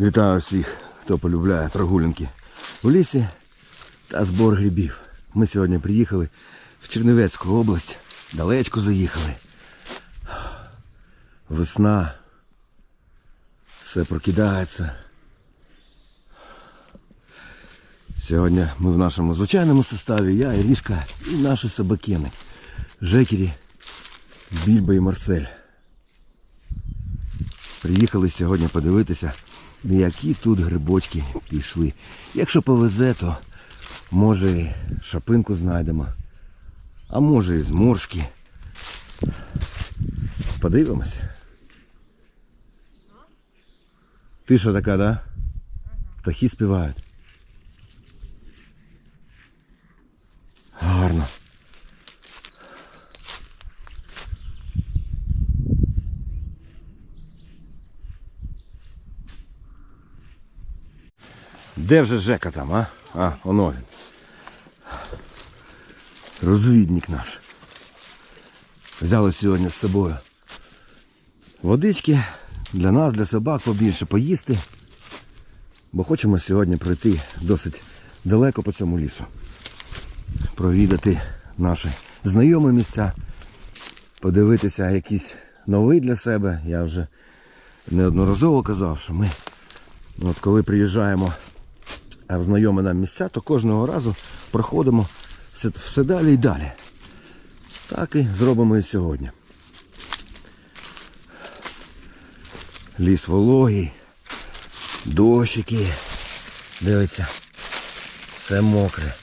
Вітаю всіх, хто полюбляє прогулянки у лісі та збор грибів. Ми сьогодні приїхали в Чернівецьку область, далечко заїхали. Весна. Все прокидається. Сьогодні ми в нашому звичайному составі, я, Ірішка і наші собакени. Жекері, Більба і Марсель. Приїхали сьогодні подивитися, які тут грибочки пішли. Якщо повезе, то може шапинку знайдемо, а може і зморшки. Подивимось. Що така, да? Птахи співають. Гарно. Де вже Жека там, а? А, воно він. Розвідник наш. Взяли сьогодні з собою водички для нас, для собак побільше поїсти. Бо хочемо сьогодні пройти досить далеко по цьому лісу. Провідати наші знайомі місця, подивитися якісь нові для себе. Я вже неодноразово казав, що ми от коли приїжджаємо в знайомі нам місця, то кожного разу проходимо все, все далі і далі. Так і зробимо і сьогодні. Ліс вологий, дощики. Дивиться, все мокре.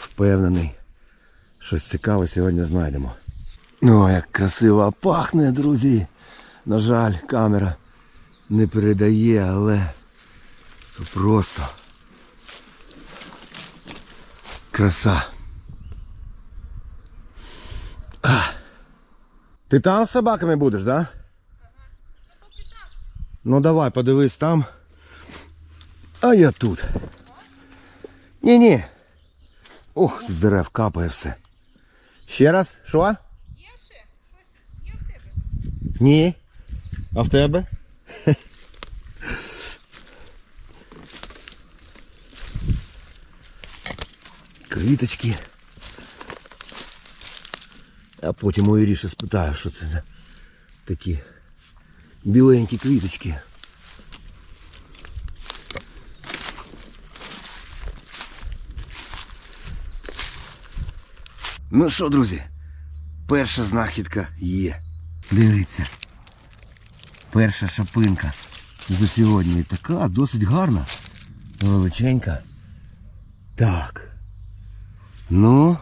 Впевнений, щось цікаве сьогодні знайдемо. Ну, як красиво пахне, друзі. На жаль, камера не передає, але просто краса. А. Ти там з собаками будеш, да? Ну давай, подивись там. А я тут. Ні-ні. Ох, з дерев капає все. Ще раз, що? Є ще? Щось є в тебе? Ні. А в тебе? Квіточки. А потім у Іріші спитаю, що це за такі біленькі квіточки. Ну що, друзі, перша знахідка є. Дивіться. Перша шапинка за сьогодні. Така досить гарна. Величенька. Так. Ну,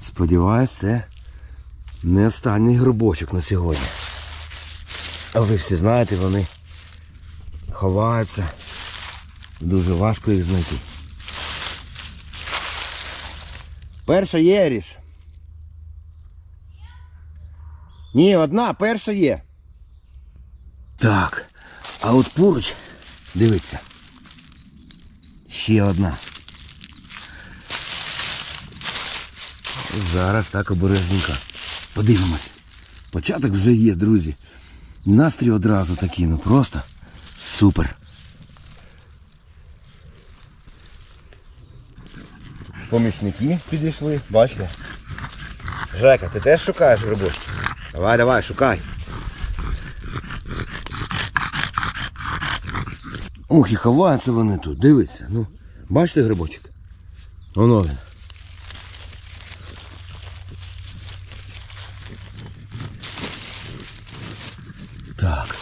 сподіваюсь, це не останній грибочок на сьогодні. А ви всі знаєте, вони ховаються. Дуже важко їх знайти. Перша є, Ріш. Ні, одна, перша є. Так, а от поруч, дивіться. Ще одна. Зараз так обережненько. Подивимось. Початок вже є, друзі. Настрій одразу такий, ну просто супер. Помічники підійшли, бачите? Жека, ти теж шукаєш грибочки? Давай, давай, шукай. Ух, і ховаються вони тут, дивіться. Ну, бачите грибочок? Воно він. Так,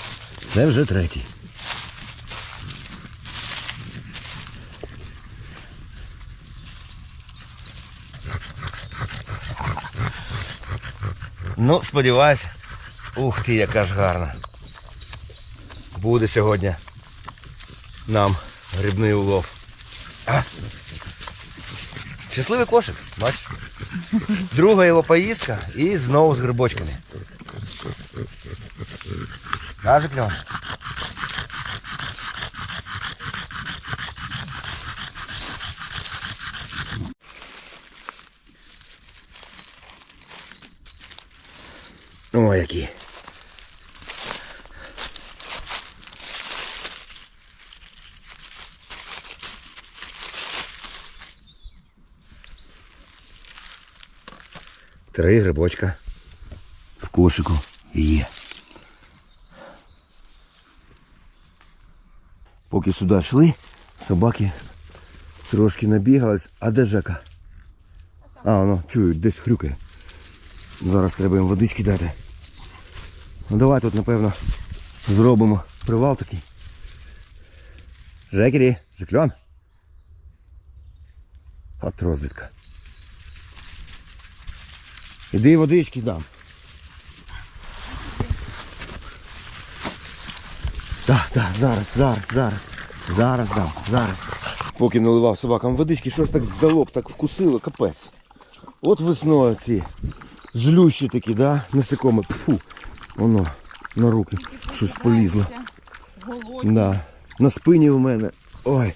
це вже третій. Ну, сподіваюсь. Ух ти, яка ж гарна. Буде сьогодні нам грибний улов. А? Щасливий кошик, бачиш? Друга його поїздка і знову з грибочками. Каже кльон. О, які. Три грибочка в кошику є. Поки сюди йшли, собаки трошки набігались. А де Жека? А, воно, чують, десь хрюкає. Зараз треба їм водички дати. Ну давай тут, напевно, зробимо привал такий. Жекері, Жекльон. От розвідка. Іди водички дам. Так, так, зараз, зараз, зараз. Зараз дам, зараз. Поки наливав собакам водички, щось так за лоб так вкусило, капець. От весною ці злющі такі, да? Насекоми. Фу. Воно на руки щось полізло. Да. На спині у мене. Ой.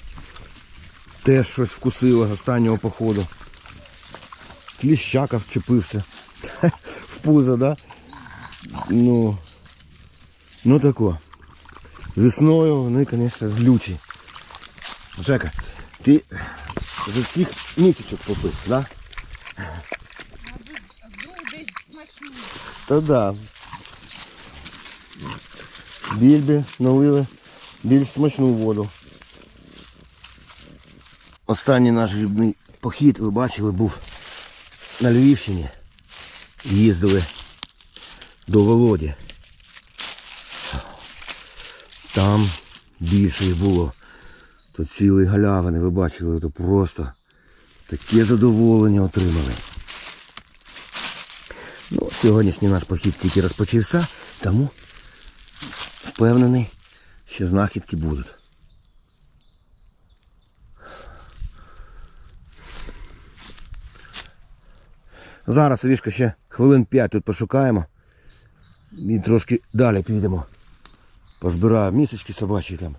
Теж щось вкусило останнього походу. Кліщака вчепився. В пузо, да? Ну. Ну тако. Весною вони, звісно, злючі. Жека, ти за всіх місяців попив, да? Та да. Більбі налили більш смачну воду. Останній наш грибний похід, ви бачили, був на Львівщині. Їздили до Володі. Там більше їх було. То цілі галявини, ви бачили, то просто таке задоволення отримали. Ну, сьогоднішній наш похід тільки розпочався, тому впевнений, що знахідки будуть. Зараз Рішка ще хвилин 5 тут пошукаємо і трошки далі підемо. Позбираю місячки собачі там.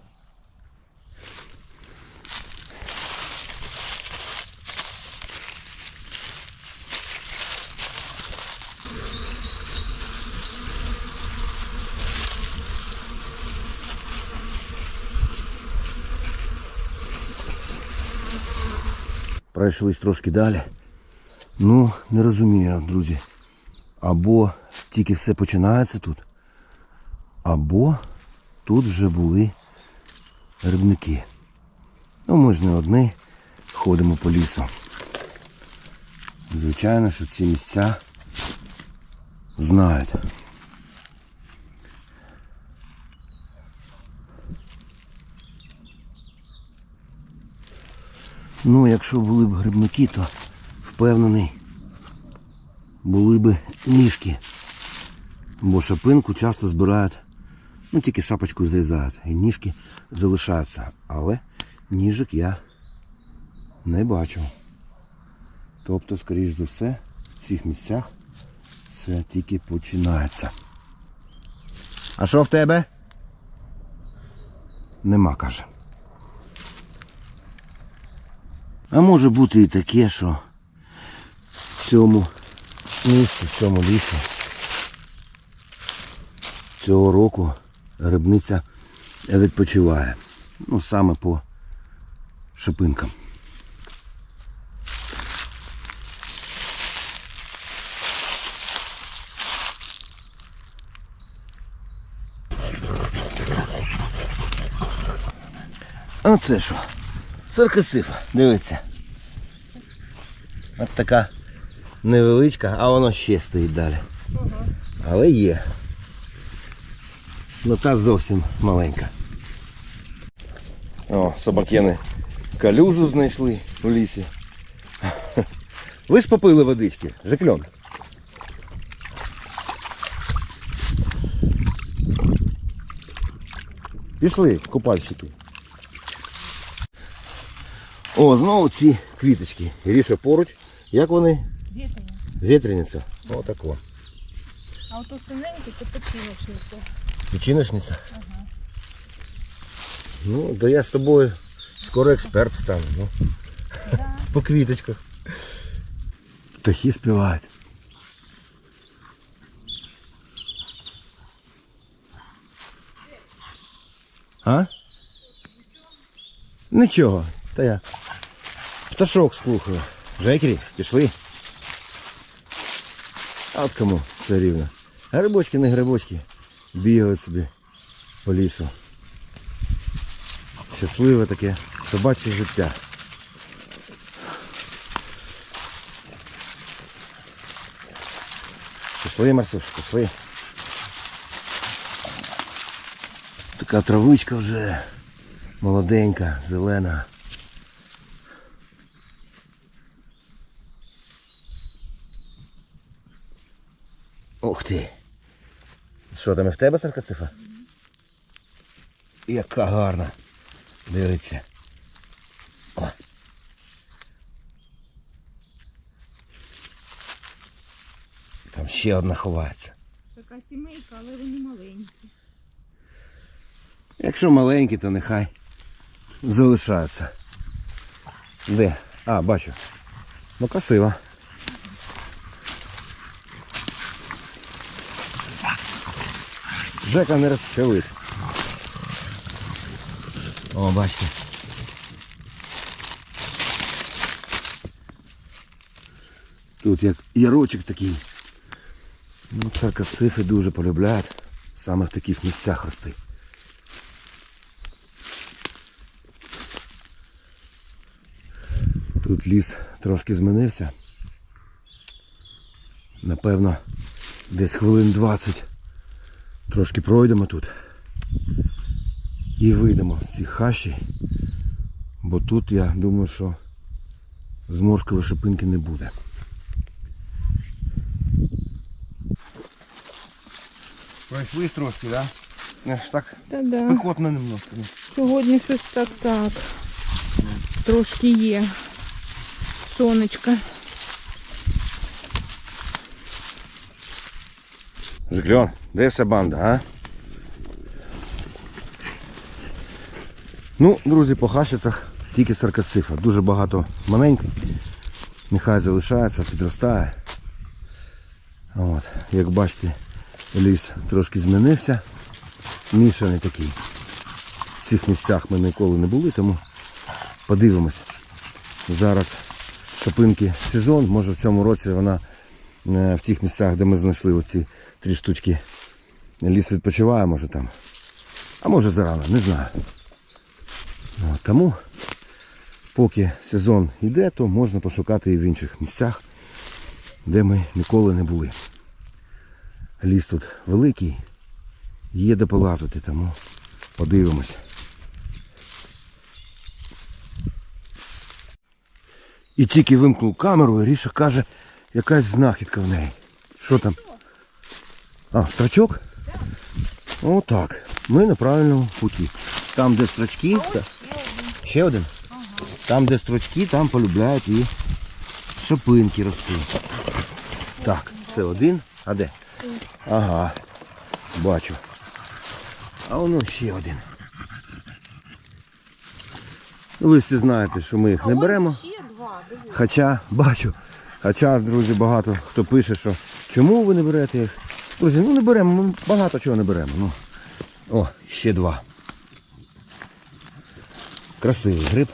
Пройшлись трошки далі. Ну, не розумію, друзі. Або тільки все починається тут, або тут вже були рибники. Ну, ми ж не одні ходимо по лісу. Звичайно, що ці місця знають. Ну, якщо були б грибники, то впевнений, були б ніжки. Бо шапинку часто збирають, ну тільки шапочкою зрізають. І ніжки залишаються. Але ніжок я не бачу. Тобто, скоріш за все, в цих місцях це тільки починається. А що в тебе? Нема, каже. А може бути і таке, що в цьому місці, в цьому лісі цього року грибниця відпочиває. Ну, саме по шипинкам. А це що? Саркосиф, дивіться. От така невеличка, а воно ще стоїть далі. Але є. Ну та зовсім маленька. О, собакени калюжу знайшли у лісі. Ви ж попили водички, Жекльон. Пішли, купальщики. О, знову ці квіточки. Ріша поруч. Як вони? Вітряниця. Вітряниця. Отако. А от синенькі це печіночниця. Печіночниця? Ага. Ну, да я з тобою скоро експерт стану. Ну. Да. По квіточках. Птахи співають. А? Нічого, та я. Пташок слухаю. Жекрі, пішли. А от кому все рівно. Грибочки, не грибочки. Бігають собі по лісу. Щасливе таке собаче життя. Пішли, Марсуш, пішли. Така травичка вже молоденька, зелена. Ух ти. Що там і в тебе саркацифа? Яка гарна. Дивиться. О. Там ще одна ховається. Така сімейка, але вони маленькі. Якщо маленькі, то нехай залишаються. Де? А, бачу. Ну красиво. Жека не розчавить. О, бачите. Тут як ярочок такий. Ну, царкасифи дуже полюбляють саме в таких місцях рости. Тут ліс трошки змінився. Напевно, десь хвилин 20 трошки пройдемо тут і вийдемо з цих хащі, бо тут я думаю, що зморшкової шипинки не буде. Пройшли трошки? Да? Аж так Та да. спекотно немножко. Сьогодні щось так так. Трошки є. Сонечка. Жикльон, де вся банда, а? Ну, друзі, по хащицях тільки саркасифа. Дуже багато маленьких. Нехай залишається, підростає. От, як бачите, ліс трошки змінився. Мішаний такий. В цих місцях ми ніколи не були, тому подивимось. Зараз шопинки сезон, може в цьому році вона в тих місцях, де ми знайшли оці три штучки. Ліс відпочиває, може там. А може зарано, не знаю. От, тому, поки сезон йде, то можна пошукати і в інших місцях, де ми ніколи не були. Ліс тут великий, є де полазити, тому подивимось. І тільки вимкнув камеру, і Ріша каже, якась знахідка в неї. Що там? А, страчок? Отак. Ми на правильному путі. Там, де строчки. та- Ще один? Там, де строчки, там полюбляють і шипинки рости. Так, це один. А де? Ага. Бачу. А воно ще один. Ну, ви всі знаєте, що ми їх не беремо. Хоча бачу, хоча, друзі, багато хто пише, що чому ви не берете їх. Друзі, ну не беремо, ми багато чого не беремо. Ну. О, ще два. Красивий гриб.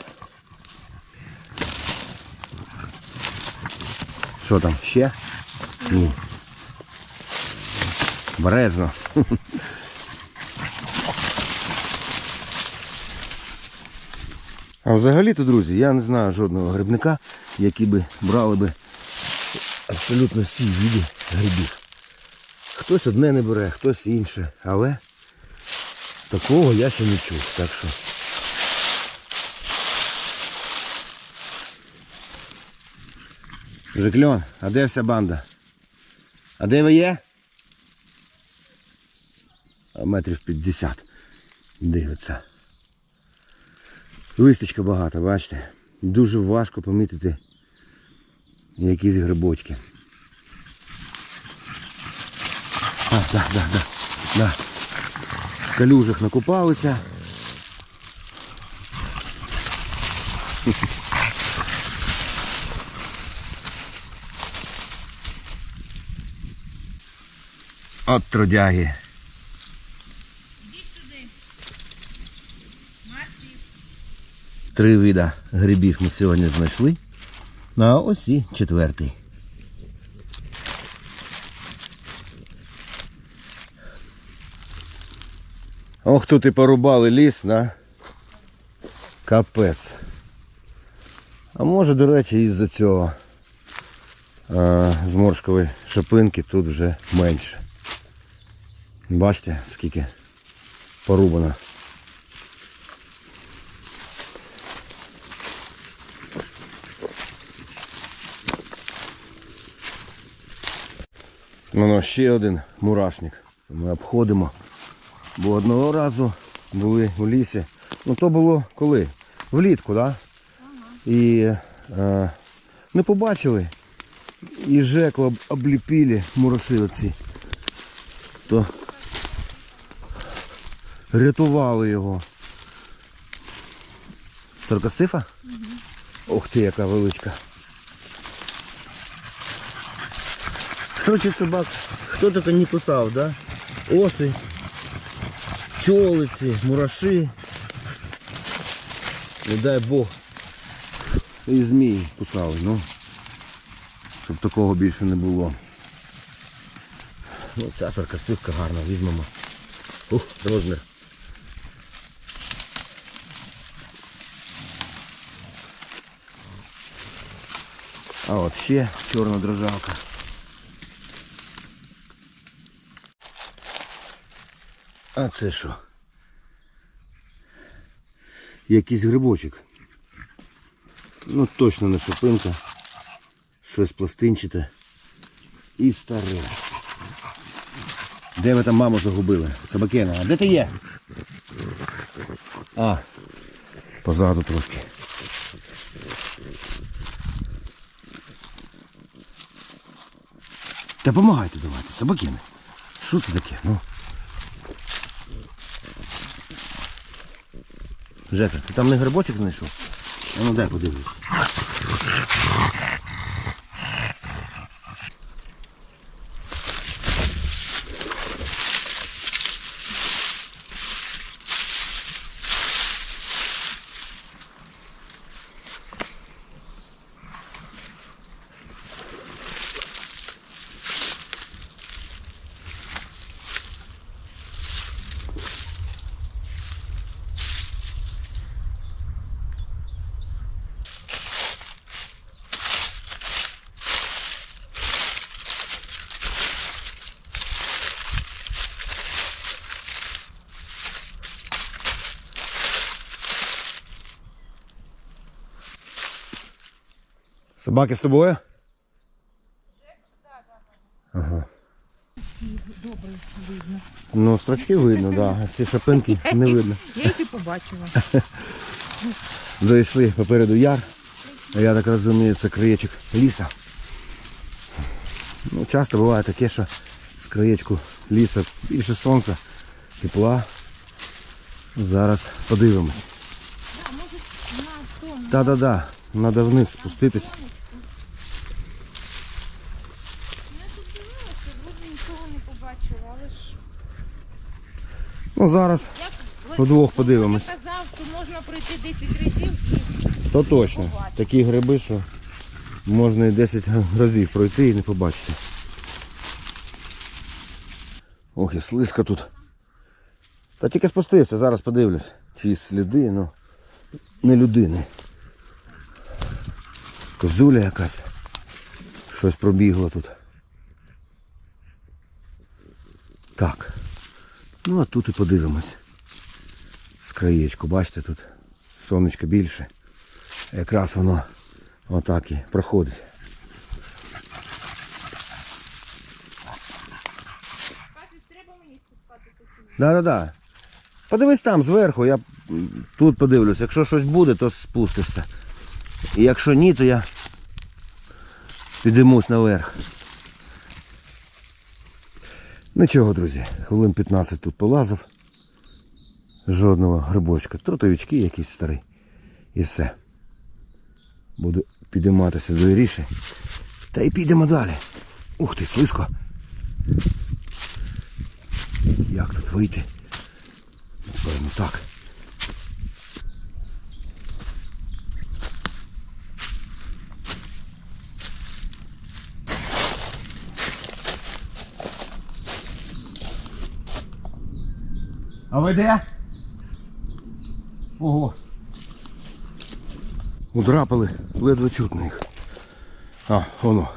Що там, ще? Ні. Бережно. А взагалі-то, друзі, я не знаю жодного грибника, який би брали би абсолютно всі види грибів. Хтось одне не бере, хтось інше, але такого я ще не чув. Так що. Жикльон, а де вся банда? А де ви є? А метрів 50 дивиться. Листочка багато, бачите? Дуже важко помітити якісь грибочки. А, так, так, так. Да. В калюжах накупалися. От трудяги. Три вида грибів ми сьогодні знайшли. А ось і четвертий. Ох, тут і порубали ліс, да? Капець. А може, до речі, із-за цього зморшкової шипинки тут вже менше. Бачите, скільки порубано. Воно ще один мурашник. Ми обходимо. Бо одного разу були у лісі. Ну то було коли? Влітку, так? Да? І е, не побачили. І Жеку об, обліпили мураши оці. То рятували його. Саркосифа? Ух ти, яка величка. Короче, собак хто то не кусав, да? Оси, пчолиці, мураши. Не дай Бог. І змії кусали, ну. Щоб такого більше не було. Ну, ця саркасивка гарна, візьмемо. Ух, розмір. А от ще чорна дрожалка. А це що? Якийсь грибочок. Ну точно не шипинка. Щось пластинчате. І старе. Де ви там маму загубили? Собакена, а де ти є? А, позаду трошки. Та помагайте давайте, собакини. Що це таке? Ну. Жека, ти там не грибочок знайшов? А ну дай подивлюсь. Собаки з тобою? Ага. Ну, строчки видно, так. Да. Ці шапинки не видно. Я їх і побачила. Зайшли попереду яр. Я так розумію, це краєчок ліса. Ну, часто буває таке, що з краєчку ліса більше сонця, тепла. Зараз подивимось. Та-да-да, треба вниз спуститись. Я нічого не побачила, але ж Ну зараз як Удвох подивимось. Володя казав, що можна пройти 10 разів і то точно. Такі гриби, що можна і 10 разів пройти і не побачити. Ох, і слизько тут. Та тільки спустився, зараз подивлюсь. Ці сліди, ну, не людини. Козуля якась. Щось пробігло тут. Так. Ну а тут і подивимось. З краєчку, бачите, тут сонечко більше. Якраз воно отак і проходить. Да-да-да. Подивись там зверху, я тут подивлюсь. Якщо щось буде, то спустишся. І якщо ні, то я підіймусь наверх. Нічого, друзі, хвилин 15 тут полазив. Жодного грибочка. Трутовички якісь старі. І все. Буду підійматися до Іріші. Та й підемо далі. Ух ти, слизько. Як тут вийти? Напевно так. А ви де? Ого. Удрапали, ледве чутно їх. А, воно.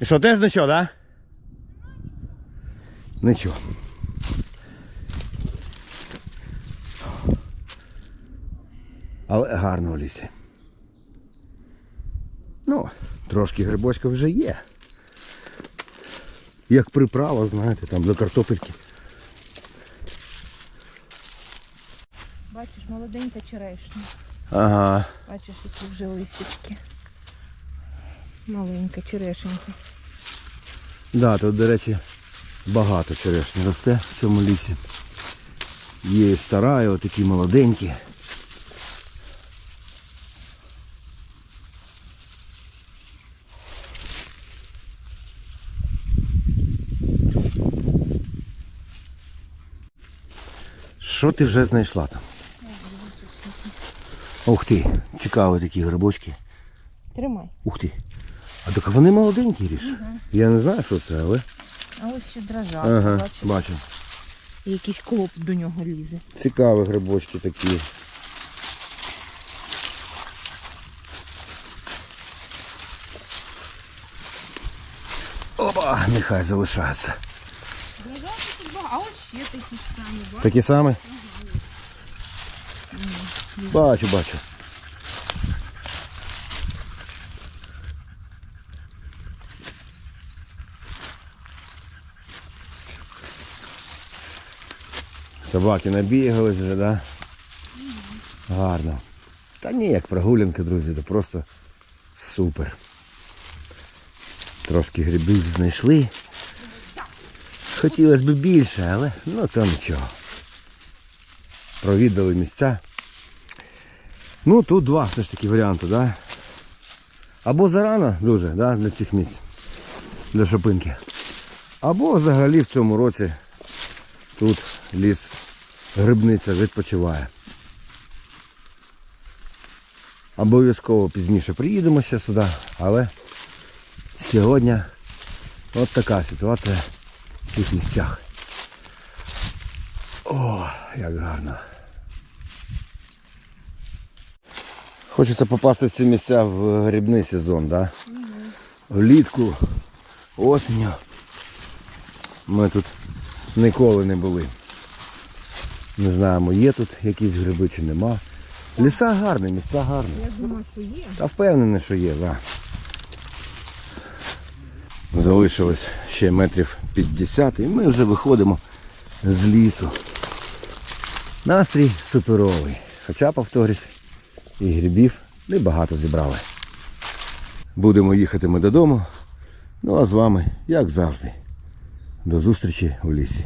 І що, теж нічого, да? Нічого. Але гарно в лісі. Ну, трошки грибочка вже є. Як приправа, знаєте, там до картопельки. Бачиш, молоденька черешня. Ага. Бачиш, які вже лисички. Маленька черешенька. Да, тут, до речі, багато черешні росте в цьому лісі. Є і стара, і отакі молоденькі. Що ти вже знайшла там? Ух ти, цікаві такі грибочки. Тримай. Ух ти. А так вони молоденькі ріш. Я не знаю, що це, але. А ось ще дрожжа, Ага, бачиш. бачу. І якийсь клоп до нього лізе. Цікаві грибочки такі. Опа, нехай залишаються. Дрожжа тут багато. А ось ще такі самі, бачиш? Такі самі? Бачу, бачу. Собаки набігались вже, да? Гарно. Та ні, як прогулянка, друзі, це просто супер. Трошки грибів знайшли. Хотілося б більше, але ну то нічого. Провідали місця. Ну, тут два все ж таки варіанти, да? Або зарано дуже да, для цих місць, для шопинки. Або взагалі в цьому році тут ліс грибниця відпочиває. Обов'язково пізніше приїдемо ще сюди, але сьогодні от така ситуація в цих місцях. О, як гарно. Хочеться попасти в ці місця в грибний сезон, да? Влітку, осінню. Ми тут ніколи не були. Не знаємо, є тут якісь гриби чи нема. Ліса гарні, місця гарні. Я думаю, що є. Та впевнений, що є, так. Да. Залишилось ще метрів 50 і ми вже виходимо з лісу. Настрій суперовий. Хоча, повторюсь, і грибів небагато зібрали. Будемо їхати ми додому. Ну а з вами, як завжди, до зустрічі у лісі.